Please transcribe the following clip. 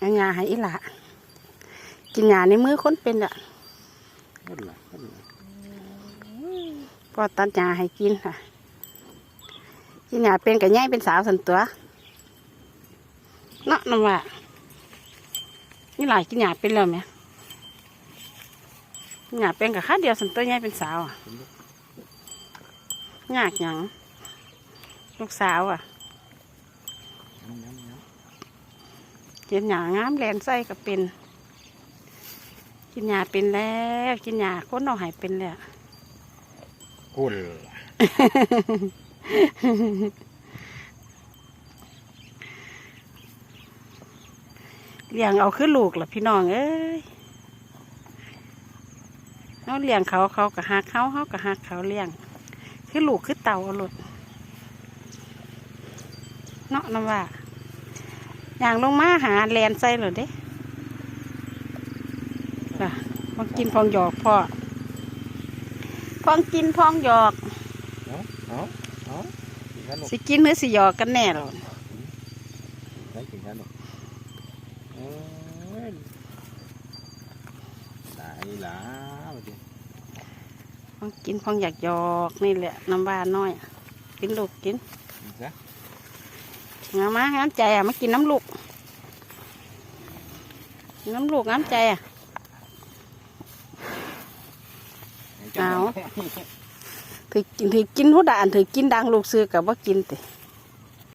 เอาหญ้าให้อีหละกินหญ้าในมือคนเป็นอะนั่นแหละนั่นแหละพอตัดหญ้าให้กินค่ะ กินหญ้าเป็นกับย่ายเป็นสาวสันตัวเนาะน้ำว่านี่หลายกินหญ้าเป็นแล้วไหมกินหญ้าเป็นกับข้าเดียวสันตัวย่ายเป็นสาวอะยากหยังลูกสาวอะย้ำย้ำย้ กินหญ้างามแลนไส้ก็เป็น กินหญ้าเป็นแล้ว กินหญ้าคนเอาใหายเป็นแล้วำกุลเลี้ยงเอาขึ้นลูกล่ะพี่น้องเอ้ยเขาเลี้ยงเขาเขาก็หักเขาเขาก็หักเขาเลี้ยงคือลูกคือเต่าเอาหลดเนาะน้ำว่า อย่างลงมาหาแลนใส่เลยเด้ล่ะพองกินพองหยอกพ่อพองกินพองหยอกเอาเอาเอากินขนมสิกินหรือสิหยอกกันแน่หรอได้กินขนมเอ้ยตายละมาดิพองกินพองอยากหยอกนี่แหละน้ำว่าน้อย กินลูกกิน กินซะงามมาน้ำใจอะมากินน้ำลูกกินน้ำลูกน้ำใจอะเอาถือถือกินหัวด่านถือกินดังลูกซื้อกับว่ากินติ